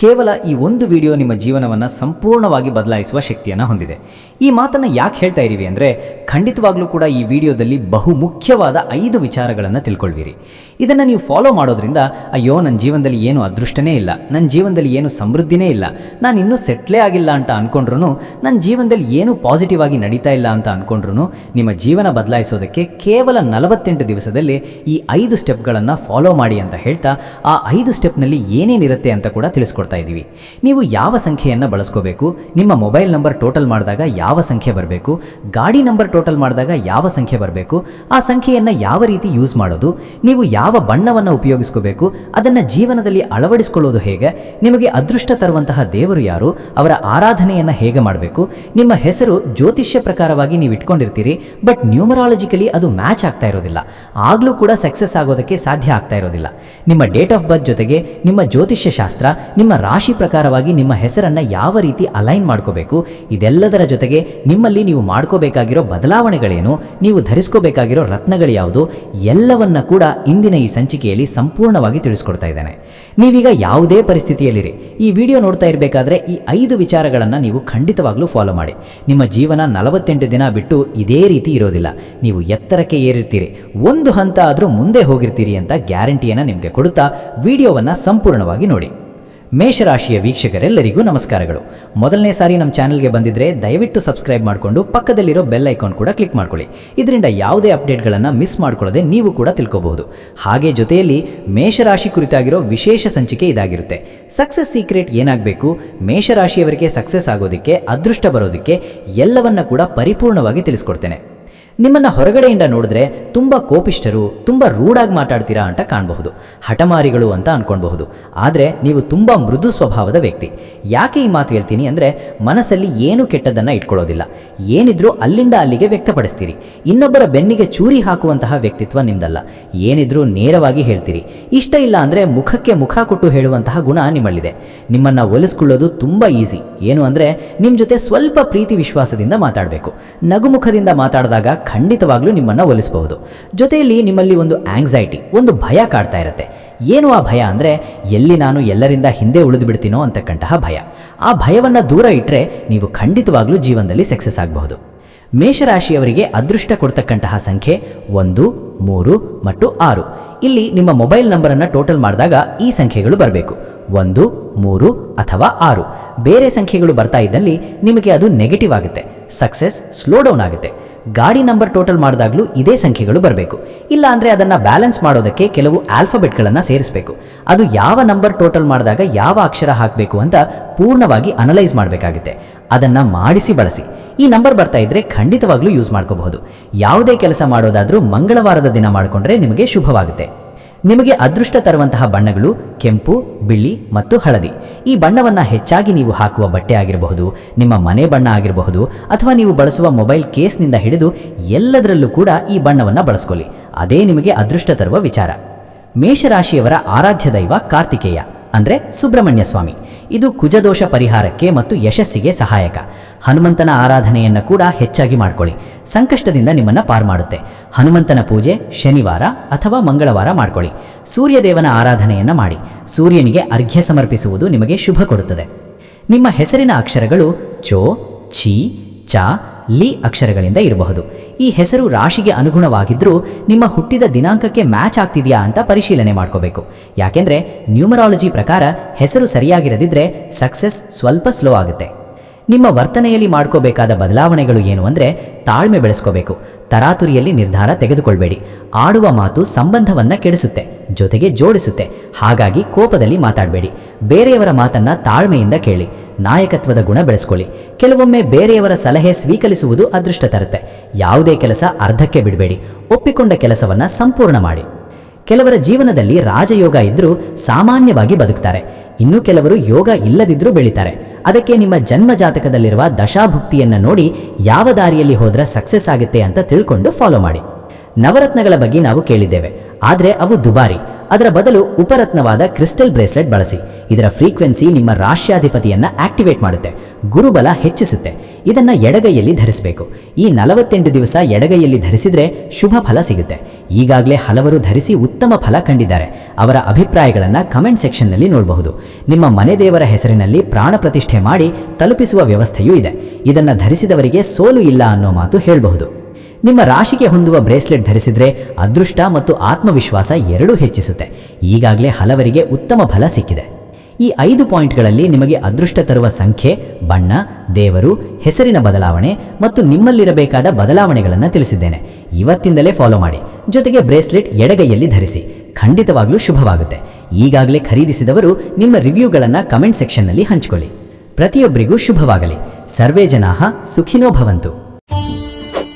ಕೇವಲ ಈ ಒಂದು ವಿಡಿಯೋ ನಿಮ್ಮ ಜೀವನವನ್ನು ಸಂಪೂರ್ಣವಾಗಿ ಬದಲಾಯಿಸುವ ಶಕ್ತಿಯನ್ನು ಹೊಂದಿದೆ. ಈ ಮಾತನ್ನು ಯಾಕೆ ಹೇಳ್ತಾ ಇದ್ದೀವಿ ಅಂದರೆ, ಖಂಡಿತವಾಗ್ಲೂ ಕೂಡ ಈ ವಿಡಿಯೋದಲ್ಲಿ ಬಹು ಮುಖ್ಯವಾದ ಐದು ವಿಚಾರಗಳನ್ನು ತಿಳ್ಕೊಳ್ವಿರಿ. ಇದನ್ನು ನೀವು ಫಾಲೋ ಮಾಡೋದ್ರಿಂದ, ಅಯ್ಯೋ ನನ್ನ ಜೀವನದಲ್ಲಿ ಏನು ಅದೃಷ್ಟನೇ ಇಲ್ಲ ನನ್ನ ಜೀವನದಲ್ಲಿ ಏನು ಸಮೃದ್ಧಿನೇ ಇಲ್ಲ, ನಾನು ಇನ್ನೂ ಸೆಟ್ಲೇ ಆಗಿಲ್ಲ ಅಂತ ಅಂದ್ಕೊಂಡ್ರು ನನ್ನ ಜೀವನದಲ್ಲಿ ಏನು ಪಾಸಿಟಿವ್ ಆಗಿ ನಡೀತಾ ಇಲ್ಲ ಅಂತ ಅಂದ್ಕೊಂಡ್ರು ನಿಮ್ಮ ಜೀವನ ಬದಲಾಯಿಸೋದಕ್ಕೆ ಕೇವಲ ನಲವತ್ತೆಂಟು ದಿವಸದಲ್ಲಿ ಈ ಐದು ಸ್ಟೆಪ್ಗಳನ್ನು ಫಾಲೋ ಮಾಡಿ ಅಂತ ಹೇಳ್ತಾ, ಆ ಐದು ಸ್ಟೆಪ್ನಲ್ಲಿ ಏನೇನಿರುತ್ತೆ ಅಂತ ಕೂಡ ತಿಳಿಸ್ಕೊಡ್ತಾ ಇದ್ದೀವಿ. ನೀವು ಯಾವ ಸಂಖ್ಯೆಯನ್ನು ಬಳಸ್ಕೋಬೇಕು? ನಿಮ್ಮ ಮೊಬೈಲ್ ನಂಬರ್ ಟೋಟಲ್ ಮಾಡಿದಾಗ ಯಾವ ಸಂಖ್ಯೆ ಬರಬೇಕು? ಗಾಡಿ ನಂಬರ್ ಟೋಟಲ್ ಮಾಡಿದಾಗ ಯಾವ ಸಂಖ್ಯೆ ಬರಬೇಕು? ಆ ಸಂಖ್ಯೆಯನ್ನು ಯಾವ ರೀತಿ ಯೂಸ್ ಮಾಡೋದು? ನೀವು ಯಾವ ಬಣ್ಣವನ್ನು ಉಪಯೋಗಿಸ್ಕೋಬೇಕು? ಅದನ್ನು ಜೀವನದಲ್ಲಿ ಅಳವಡಿಸಿಕೊಳ್ಳೋದು ಹೇಗೆ? ನಿಮಗೆ ಅದೃಷ್ಟ ತರುವಂತಹ ದೇವರು ಯಾರು? ಅವರ ಆರಾಧನೆಯನ್ನು ಹೇಗೆ ಮಾಡಬೇಕು? ನಿಮ್ಮ ಹೆಸರು ಜ್ಯೋತಿಷ್ಯ ಪ್ರಕಾರವಾಗಿ ನೀವು ಇಟ್ಕೊಂಡಿರ್ತೀರಿ, ಬಟ್ ನ್ಯೂಮರಾಲಜಿಕಲಿ ಅದು ಮ್ಯಾಚ್ ಆಗ್ತಾ ಇರೋದಿಲ್ಲ. ಆಗಲೂ ಕೂಡ ಸಕ್ಸಸ್ ಆಗೋದಕ್ಕೆ ಸಾಧ್ಯ ಆಗ್ತಾ ಇರೋದಿಲ್ಲ. ನಿಮ್ಮ ಡೇಟ್ ಆಫ್ ಬರ್ತ್ ಜೊತೆಗೆ ನಿಮ್ಮ ಜ್ಯೋತಿಷ್ಯ ಶಾಸ್ತ್ರ, ನಿಮ್ಮ ರಾಶಿ ಪ್ರಕಾರವಾಗಿ ನಿಮ್ಮ ಹೆಸರನ್ನು ಯಾವ ರೀತಿ ಅಲೈನ್ ಮಾಡ್ಕೋಬೇಕು, ಇದೆಲ್ಲದರ ಜೊತೆಗೆ ನಿಮ್ಮಲ್ಲಿ ನೀವು ಮಾಡ್ಕೋಬೇಕಾಗಿರೋ ಬದಲಾವಣೆಗಳೇನು, ನೀವು ಧರಿಸ್ಕೋಬೇಕಾಗಿರೋ ರತ್ನಗಳು ಯಾವುದು, ಎಲ್ಲವನ್ನ ಕೂಡ ಇಂದಿನ ಈ ಸಂಚಿಕೆಯಲ್ಲಿ ಸಂಪೂರ್ಣವಾಗಿ ತಿಳಿಸ್ಕೊಡ್ತಾ ಇದ್ದೇನೆ. ನೀವೀಗ ಯಾವುದೇ ಪರಿಸ್ಥಿತಿಯಲ್ಲಿರಿ, ಈ ವಿಡಿಯೋ ನೋಡ್ತಾ ಇರಬೇಕಾದ್ರೆ ಈ ಐದು ವಿಚಾರಗಳನ್ನು ನೀವು ಖಂಡಿತವಾಗ್ಲೂ ಫಾಲೋ ಮಾಡಿ. ನಿಮ್ಮ ಜೀವನ ನಲವತ್ತೆಂಟು ದಿನ ಬಿಟ್ಟು ಇದೇ ರೀತಿ ಇರೋದಿಲ್ಲ. ನೀವು ಎತ್ತರಕ್ಕೆ ಏರಿರ್ತೀರಿ, ಒಂದು ಹಂತ ಆದರೂ ಮುಂದೆ ಹೋಗಿರ್ತೀರಿ ಅಂತ ಗ್ಯಾರಂಟಿಯನ್ನು ನಿಮಗೆ ಕೊಡುತ್ತಾ, ವಿಡಿಯೋವನ್ನು ಸಂಪೂರ್ಣವಾಗಿ ನೋಡಿ. ಮೇಷರಾಶಿಯ ವೀಕ್ಷಕರೆಲ್ಲರಿಗೂ ನಮಸ್ಕಾರಗಳು. ಮೊದಲನೇ ಸಾರಿ ನಮ್ಮ ಚಾನಲ್ಗೆ ಬಂದಿದ್ರೆ ದಯವಿಟ್ಟು ಸಬ್ಸ್ಕ್ರೈಬ್ ಮಾಡಿಕೊಂಡು ಪಕ್ಕದಲ್ಲಿರೋ ಬೆಲ್ ಐಕಾನ್ ಕೂಡ ಕ್ಲಿಕ್ ಮಾಡ್ಕೊಳ್ಳಿ. ಇದರಿಂದ ಯಾವುದೇ ಅಪ್ಡೇಟ್ಗಳನ್ನು ಮಿಸ್ ಮಾಡ್ಕೊಳ್ಳದೆ ನೀವು ಕೂಡ ತಿಳ್ಕೋಬಹುದು. ಹಾಗೆ ಜೊತೆಯಲ್ಲಿ ಮೇಷರಾಶಿ ಕುರಿತಾಗಿರೋ ವಿಶೇಷ ಸಂಚಿಕೆ ಇದಾಗಿರುತ್ತೆ. ಸಕ್ಸಸ್ ಸೀಕ್ರೆಟ್ ಏನಾಗಬೇಕು? ಮೇಷರಾಶಿಯವರಿಗೆ ಸಕ್ಸಸ್ ಆಗೋದಕ್ಕೆ, ಅದೃಷ್ಟ ಬರೋದಕ್ಕೆ ಎಲ್ಲವನ್ನ ಕೂಡ ಪರಿಪೂರ್ಣವಾಗಿ ತಿಳಿಸ್ಕೊಡ್ತೇನೆ. ನಿಮ್ಮನ್ನ ಹೊರಗಡೆಯಿಂದ ನೋಡಿದ್ರೆ ತುಂಬ ಕೋಪಿಷ್ಠರು, ತುಂಬ ರೂಢಾಗಿ ಮಾತಾಡ್ತೀರಾ ಅಂತ ಕಾಣಬಹುದು. ಹಠಮಾರಿಗಳು ಅಂತ ಅನ್ಕೊಳ್ಬಹುದು. ಆದರೆ ನೀವು ತುಂಬ ಮೃದು ಸ್ವಭಾವದ ವ್ಯಕ್ತಿ. ಯಾಕೆ ಈ ಮಾತು ಹೇಳ್ತೀನಿ ಅಂದರೆ ಮನಸ್ಸಲ್ಲಿ ಏನು ಕೆಟ್ಟದನ್ನು ಇಟ್ಕೊಳ್ಳೋದಿಲ್ಲ. ಏನಿದ್ರೂ ಅಲ್ಲಿಂದ ಅಲ್ಲಿಗೆ ವ್ಯಕ್ತಪಡಿಸ್ತೀರಿ. ಇನ್ನೊಬ್ಬರ ಬೆನ್ನಿಗೆ ಚೂರಿ ಹಾಕುವಂತಹ ವ್ಯಕ್ತಿತ್ವ ನಿಮ್ದಲ್ಲ. ಏನಿದ್ರೂ ನೇರವಾಗಿ ಹೇಳ್ತೀರಿ. ಇಷ್ಟ ಇಲ್ಲ ಅಂದರೆ ಮುಖಕ್ಕೆ ಮುಖ ಕೊಟ್ಟು ಹೇಳುವಂತಹ ಗುಣ ನಿಮ್ಮಲ್ಲಿದೆ. ನಿಮ್ಮನ್ನು ಒಲಿಸ್ಕೊಳ್ಳೋದು ತುಂಬ ಈಸಿ. ಏನು ಅಂದರೆ ನಿಮ್ಮ ಜೊತೆ ಸ್ವಲ್ಪ ಪ್ರೀತಿ ವಿಶ್ವಾಸದಿಂದ ಮಾತಾಡಬೇಕು. ನಗುಮುಖದಿಂದ ಮಾತಾಡಿದಾಗ ಖಂಡಿತವಾಗ್ಲೂ ನಿಮ್ಮನ್ನು ಒಲಿಸಬಹುದು. ಜೊತೆಯಲ್ಲಿ ನಿಮ್ಮಲ್ಲಿ ಒಂದು ಆಂಗ್ಸೈಟಿ ಒಂದು ಭಯ ಕಾಡ್ತಾ ಇರುತ್ತೆ. ಏನು ಆ ಭಯ ಅಂದರೆ, ಎಲ್ಲಿ ನಾನು ಎಲ್ಲರಿಂದ ಹಿಂದೆ ಉಳಿದು ಬಿಡ್ತೀನೋ ಅಂತಕ್ಕಂತಹ ಭಯ. ಆ ಭಯವನ್ನು ದೂರ ಇಟ್ಟರೆ ನೀವು ಖಂಡಿತವಾಗ್ಲೂ ಜೀವನದಲ್ಲಿ ಸಕ್ಸಸ್ ಆಗಬಹುದು. ಮೇಷರಾಶಿಯವರಿಗೆ ಅದೃಷ್ಟ ಕೊಡ್ತಕ್ಕಂತಹ ಸಂಖ್ಯೆ ಒಂದು, ಮೂರು ಮತ್ತು ಆರು. ಇಲ್ಲಿ ನಿಮ್ಮ ಮೊಬೈಲ್ ನಂಬರನ್ನು ಟೋಟಲ್ ಮಾಡಿದಾಗ ಈ ಸಂಖ್ಯೆಗಳು ಬರಬೇಕು. ಒಂದು, ಮೂರು ಅಥವಾ ಆರು. ಬೇರೆ ಸಂಖ್ಯೆಗಳು ಬರ್ತಾ ಇದ್ದಲ್ಲಿ ನಿಮಗೆ ಅದು ನೆಗೆಟಿವ್ ಆಗುತ್ತೆ. ಸಕ್ಸಸ್ ಸ್ಲೋ ಡೌನ್ ಆಗುತ್ತೆ. ಗಾಡಿ ನಂಬರ್ ಟೋಟಲ್ ಮಾಡಿದಾಗಲೂ ಇದೇ ಸಂಖ್ಯೆಗಳು ಬರಬೇಕು. ಇಲ್ಲ ಅಂದರೆ ಅದನ್ನು ಬ್ಯಾಲೆನ್ಸ್ ಮಾಡೋದಕ್ಕೆ ಕೆಲವು ಆಲ್ಫಾಬೆಟ್ಗಳನ್ನು ಸೇರಿಸಬೇಕು. ಅದು ಯಾವ ನಂಬರ್ ಟೋಟಲ್ ಮಾಡಿದಾಗ ಯಾವ ಅಕ್ಷರ ಹಾಕಬೇಕು ಅಂತ ಪೂರ್ಣವಾಗಿ ಅನಲೈಸ್ ಮಾಡಬೇಕಾಗುತ್ತೆ. ಅದನ್ನು ಮಾಡಿಸಿ ಬಳಸಿ. ಈ ನಂಬರ್ ಬರ್ತಾ ಇದ್ರೆ ಖಂಡಿತವಾಗ್ಲೂ ಯೂಸ್ ಮಾಡ್ಕೋಬಹುದು. ಯಾವುದೇ ಕೆಲಸ ಮಾಡೋದಾದರೂ ಮಂಗಳವಾರದ ದಿನ ಮಾಡಿಕೊಂಡ್ರೆ ನಿಮಗೆ ಶುಭವಾಗುತ್ತೆ. ನಿಮಗೆ ಅದೃಷ್ಟ ತರುವಂತಹ ಬಣ್ಣಗಳು ಕೆಂಪು, ಬಿಳಿ ಮತ್ತು ಹಳದಿ. ಈ ಬಣ್ಣವನ್ನು ಹೆಚ್ಚಾಗಿ ನೀವು ಹಾಕುವ ಬಟ್ಟೆ ಆಗಿರಬಹುದು, ನಿಮ್ಮ ಮನೆ ಬಣ್ಣ ಆಗಿರಬಹುದು, ಅಥವಾ ನೀವು ಬಳಸುವ ಮೊಬೈಲ್ ಕೇಸ್ನಿಂದ ಹಿಡಿದು ಎಲ್ಲದರಲ್ಲೂ ಕೂಡ ಈ ಬಣ್ಣವನ್ನು ಬಳಸ್ಕೊಳ್ಳಿ. ಅದೇ ನಿಮಗೆ ಅದೃಷ್ಟ ತರುವ ವಿಚಾರ. ಮೇಷರಾಶಿಯವರ ಆರಾಧ್ಯ ದೈವ ಕಾರ್ತಿಕೇಯ, ಅಂದರೆ ಸುಬ್ರಹ್ಮಣ್ಯ ಸ್ವಾಮಿ. ಇದು ಕುಜದೋಷ ಪರಿಹಾರಕ್ಕೆ ಮತ್ತು ಯಶಸ್ಸಿಗೆ ಸಹಾಯಕ. ಹನುಮಂತನ ಆರಾಧನೆಯನ್ನು ಕೂಡ ಹೆಚ್ಚಾಗಿ ಮಾಡ್ಕೊಳ್ಳಿ. ಸಂಕಷ್ಟದಿಂದ ನಿಮ್ಮನ್ನು ಪಾರು ಮಾಡುತ್ತೆ. ಹನುಮಂತನ ಪೂಜೆ ಶನಿವಾರ ಅಥವಾ ಮಂಗಳವಾರ ಮಾಡ್ಕೊಳ್ಳಿ. ಸೂರ್ಯದೇವನ ಆರಾಧನೆಯನ್ನು ಮಾಡಿ. ಸೂರ್ಯನಿಗೆ ಅರ್ಘ್ಯ ಸಮರ್ಪಿಸುವುದು ನಿಮಗೆ ಶುಭ ಕೊಡುತ್ತದೆ. ನಿಮ್ಮ ಹೆಸರಿನ ಅಕ್ಷರಗಳು ಚೋ, ಛಿ, ಚ, ಲಿ ಅಕ್ಷರಗಳಿಂದ ಇರಬಹುದು. ಈ ಹೆಸರು ರಾಶಿಗೆ ಅನುಗುಣವಾಗಿದ್ದರೂ ನಿಮ್ಮ ಹುಟ್ಟಿದ ದಿನಾಂಕಕ್ಕೆ ಮ್ಯಾಚ್ ಆಗ್ತಿದೆಯಾ ಅಂತ ಪರಿಶೀಲನೆ ಮಾಡ್ಕೋಬೇಕು. ಯಾಕೆಂದ್ರೆ ನ್ಯೂಮರಾಲಜಿ ಪ್ರಕಾರ ಹೆಸರು ಸರಿಯಾಗಿರದಿದ್ರೆ ಸಕ್ಸಸ್ ಸ್ವಲ್ಪ ಸ್ಲೋ ಆಗುತ್ತೆ. ನಿಮ್ಮ ವರ್ತನೆಯಲ್ಲಿ ಮಾಡ್ಕೋಬೇಕಾದ ಬದಲಾವಣೆಗಳು ಏನು ಅಂದರೆ ತಾಳ್ಮೆ ಬೆಳೆಸ್ಕೋಬೇಕು, ತರಾತುರಿಯಲ್ಲಿ ನಿರ್ಧಾರ ತೆಗೆದುಕೊಳ್ಬೇಡಿ, ಆಡುವ ಮಾತು ಸಂಬಂಧವನ್ನ ಕೆಡಿಸುತ್ತೆ, ಜೊತೆಗೆ ಜೋಡಿಸುತ್ತೆ, ಹಾಗಾಗಿ ಕೋಪದಲ್ಲಿ ಮಾತಾಡಬೇಡಿ, ಬೇರೆಯವರ ಮಾತನ್ನ ತಾಳ್ಮೆಯಿಂದ ಕೇಳಿ, ನಾಯಕತ್ವದ ಗುಣ ಬೆಳೆಸ್ಕೊಳ್ಳಿ, ಕೆಲವೊಮ್ಮೆ ಬೇರೆಯವರ ಸಲಹೆ ಸ್ವೀಕರಿಸುವುದು ಅದೃಷ್ಟ ತರುತ್ತೆ, ಯಾವುದೇ ಕೆಲಸ ಅರ್ಧಕ್ಕೆ ಬಿಡಬೇಡಿ, ಒಪ್ಪಿಕೊಂಡ ಕೆಲಸವನ್ನ ಸಂಪೂರ್ಣ ಮಾಡಿ. ಕೆಲವರ ಜೀವನದಲ್ಲಿ ರಾಜಯೋಗ ಇದ್ರೂ ಸಾಮಾನ್ಯವಾಗಿ ಬದುಕ್ತಾರೆ. ಇನ್ನು ಕೆಲವರು ಯೋಗ ಇಲ್ಲದಿದ್ರೂ ಬೆಳಿತಾರೆ. ಅದಕ್ಕೆ ನಿಮ್ಮ ಜನ್ಮ ಜಾತಕದಲ್ಲಿರುವ ದಶಾಭುಕ್ತಿಯನ್ನ ನೋಡಿ ಯಾವ ದಾರಿಯಲ್ಲಿ ಹೋದ್ರೆ ಸಕ್ಸಸ್ ಆಗುತ್ತೆ ಅಂತ ತಿಳ್ಕೊಂಡು ಫಾಲೋ ಮಾಡಿ. ನವರತ್ನಗಳ ಬಗ್ಗೆ ನಾವು ಕೇಳಿದ್ದೇವೆ. ಆದರೆ ಅವು ದುಬಾರಿ. ಅದರ ಬದಲು ಉಪರತ್ನವಾದ ಕ್ರಿಸ್ಟಲ್ ಬ್ರೇಸ್ಲೆಟ್ ಬಳಸಿ. ಇದರ ಫ್ರೀಕ್ವೆನ್ಸಿ ನಿಮ್ಮ ರಾಶ್ಯಾಧಿಪತಿಯನ್ನು ಆಕ್ಟಿವೇಟ್ ಮಾಡುತ್ತೆ, ಗುರುಬಲ ಹೆಚ್ಚಿಸುತ್ತೆ. ಇದನ್ನ ಎಡಗೈಯಲ್ಲಿ ಧರಿಸಬೇಕು. ಈ ನಲವತ್ತೆಂಟು ದಿವಸ ಎಡಗೈಯಲ್ಲಿ ಧರಿಸಿದ್ರೆ ಶುಭ ಫಲ ಸಿಗುತ್ತೆ. ಈಗಾಗಲೇ ಹಲವರು ಧರಿಸಿ ಉತ್ತಮ ಫಲ ಕಂಡಿದ್ದಾರೆ. ಅವರ ಅಭಿಪ್ರಾಯಗಳನ್ನು ಕಮೆಂಟ್ ಸೆಕ್ಷನ್ನಲ್ಲಿ ನೋಡಬಹುದು. ನಿಮ್ಮ ಮನೆ ದೇವರ ಹೆಸರಿನಲ್ಲಿ ಪ್ರಾಣ ಪ್ರತಿಷ್ಠೆ ಮಾಡಿ ತಲುಪಿಸುವ ವ್ಯವಸ್ಥೆಯೂ ಇದೆ. ಇದನ್ನು ಧರಿಸಿದವರಿಗೆ ಸೋಲು ಇಲ್ಲ ಅನ್ನೋ ಮಾತು ಹೇಳಬಹುದು. ನಿಮ್ಮ ರಾಶಿಗೆ ಹೊಂದುವ ಬ್ರೇಸ್ಲೆಟ್ ಧರಿಸಿದ್ರೆ ಅದೃಷ್ಟ ಮತ್ತು ಆತ್ಮವಿಶ್ವಾಸ ಎರಡೂ ಹೆಚ್ಚಿಸುತ್ತೆ. ಈಗಾಗಲೇ ಹಲವರಿಗೆ ಉತ್ತಮ ಫಲ ಸಿಕ್ಕಿದೆ. ಈ ಐದು ಪಾಯಿಂಟ್ಗಳಲ್ಲಿ ನಿಮಗೆ ಅದೃಷ್ಟ ತರುವ ಸಂಖ್ಯೆ, ಬಣ್ಣ, ದೇವರು, ಹೆಸರಿನ ಬದಲಾವಣೆ ಮತ್ತು ನಿಮ್ಮಲ್ಲಿರಬೇಕಾದ ಬದಲಾವಣೆಗಳನ್ನು ತಿಳಿಸಿದ್ದೇನೆ. ಇವತ್ತಿಂದಲೇ ಫಾಲೋ ಮಾಡಿ. ಜೊತೆಗೆ ಬ್ರೇಸ್ಲೆಟ್ ಎಡಗೈಯಲ್ಲಿ ಧರಿಸಿ. ಖಂಡಿತವಾಗ್ಲೂ ಶುಭವಾಗುತ್ತೆ. ಈಗಾಗಲೇ ಖರೀದಿಸಿದವರು ನಿಮ್ಮ ರಿವ್ಯೂಗಳನ್ನು ಕಮೆಂಟ್ ಸೆಕ್ಷನ್ನಲ್ಲಿ ಹಂಚಿಕೊಳ್ಳಿ. ಪ್ರತಿಯೊಬ್ಬರಿಗೂ ಶುಭವಾಗಲಿ. ಸರ್ವೇ ಜನಾಹ ಸುಖಿನೋ ಭವಂತು.